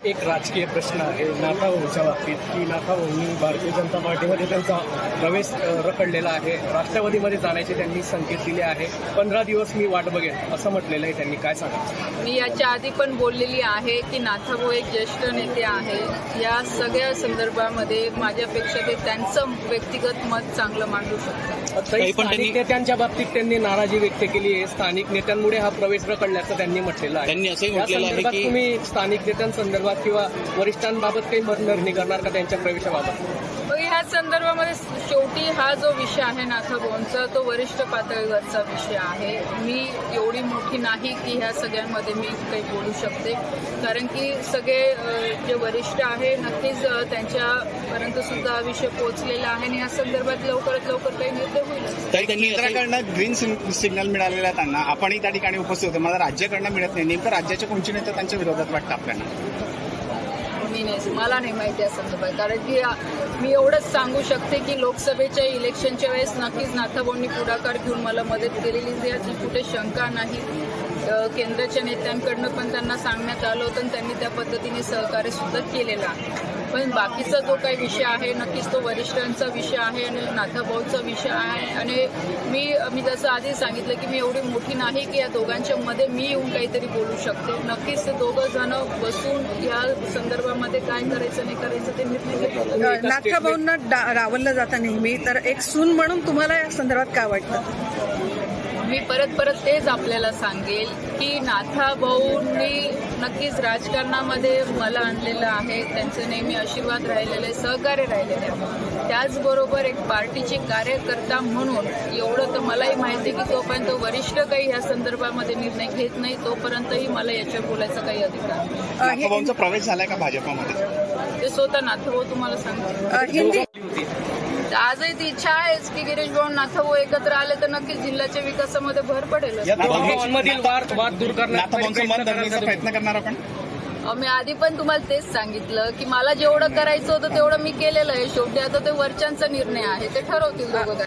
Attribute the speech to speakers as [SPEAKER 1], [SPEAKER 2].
[SPEAKER 1] एक राजकीय प्रश्न आहे. नाथाभाऊच्या बाबतीत की नाथाभाऊंनी भारतीय जनता पार्टीमध्ये त्यांचा प्रवेश रखडलेला आहे. राष्ट्रवादीमध्ये जाण्याचे त्यांनी संकेत दिले आहे. पंधरा दिवस मी वाट बघेन असं म्हटलेलं आहे त्यांनी. काय सांगा?
[SPEAKER 2] मी याच्या आधी पण बोललेली आहे की नाथाभाऊ एक ज्येष्ठ नेते आहे. या सगळ्या संदर्भामध्ये माझ्यापेक्षा ते त्यांचं व्यक्तिगत मत चांगलं मांडू शकतात.
[SPEAKER 1] नेत्यांच्या बाबतीत त्यांनी नाराजी व्यक्त केली आहे. स्थानिक नेत्यांमुळे हा प्रवेश रखडल्याचं त्यांनी म्हटलेलं आहे.
[SPEAKER 3] त्यांनी असंही
[SPEAKER 1] या
[SPEAKER 3] म्हटलेलं आहे की
[SPEAKER 1] तुम्ही स्थानिक नेत्यांसंदर्भात किंवा वरिष्ठांबाबत काही निर्णय करणार का त्यांच्या प्रवेशाबाबत?
[SPEAKER 2] मग ह्या संदर्भामध्ये शेवटी हा जो विषय आहे नाथाभाऊंचा तो वरिष्ठ पातळीवरचा विषय आहे. मी एवढी मोठी नाही की ह्या सगळ्यांमध्ये मी काही बोलू शकते. कारण की सगळे जे वरिष्ठ आहे नक्कीच त्यांच्यापर्यंत सुद्धा हा विषय पोहोचलेला आहे आणि या संदर्भात लवकरात लवकर काही निर्णय होईल.
[SPEAKER 3] तरी त्यांनी असंही-
[SPEAKER 4] केंद्राकडनं ग्रीन सिग- सिग्नल मिळालेला आहे त्यांना. आपणही त्या ठिकाणी उपस्थित होतो. मला राज्याकडनं मिळत नाही. नेमकं राज्याचे कोणचे नेते त्यांच्या विरोधात वाटतं आपल्याला?
[SPEAKER 2] मी नाही मला नाही माहिती या संदर्भात. कारण की मी एवढंच सांगू शकते की लोकसभेच्या इलेक्शनच्या वेळेस नक्कीच नाथाभाऊंनी पुढाकार घेऊन मला मदत केलेली याची कुठे शंका नाही. केंद्राच्या नेत्यांकडनं पण त्यांना सांगण्यात आलं होतं आणि त्यांनी त्या पद्धतीने सहकार्य सुद्धा केलेलं आहे. पण बाकीचा जो काही विषय आहे नक्कीच तो वरिष्ठांचा विषय आहे आणि नाथाभाऊचा विषय आहे. आणि मी मी जसं आधी सांगितलं की मी एवढी मोठी नाही की या दोघांच्या मध्ये मी येऊन काहीतरी बोलू शकते. नक्कीच ते दोघं जण बसून या संदर्भामध्ये काय करायचं नाही करायचं ते निर्णय घेतील
[SPEAKER 5] नाथाभाऊंना डावललं जातं नेहमी. तर एक सून म्हणून तुम्हाला या संदर्भात काय वाटतं?
[SPEAKER 2] मी परत परत तेच आपल्याला सांगेल की नाथा भाऊंनी नक्कीच राजकारणामध्ये मला आणलेलं आहे. त्यांचे नेहमी आशीर्वाद राहिलेले सहकार्य राहिलेले आहे. त्याचबरोबर एक पार्टीचे कार्यकर्ता म्हणून एवढं तर मलाही माहिती आहे की तोपर्यंत वरिष्ठ काही ह्या संदर्भामध्ये निर्णय घेत नाही तोपर्यंतही मला याच्यावर बोलायचा काही अधिकार
[SPEAKER 5] हे-
[SPEAKER 4] प्रवेश झालाय का भाजपामध्ये?
[SPEAKER 2] ते स्वतः नाथभाऊ तुम्हाला सांगतो आजही ती इच्छा आहेच की गिरीश भाऊ नाथभाऊ एकत्र आले तर नक्कीच जिल्ह्याच्या विकासामध्ये भर पडेल
[SPEAKER 1] या दोघांमधील वाद वाद दूर करण्याचा
[SPEAKER 4] नाथाभाऊंचं मन धरण्याचा प्रयत्न करणार आपण?
[SPEAKER 2] अहो, मी आधी पण तुम्हाला तेच सांगितलं की मला जेवढं करायचं होतं तेवढं मी केलेलं आहे. शेवटी आता ते वरच्यांचा निर्णय आहे. ते ठरवतील दोघं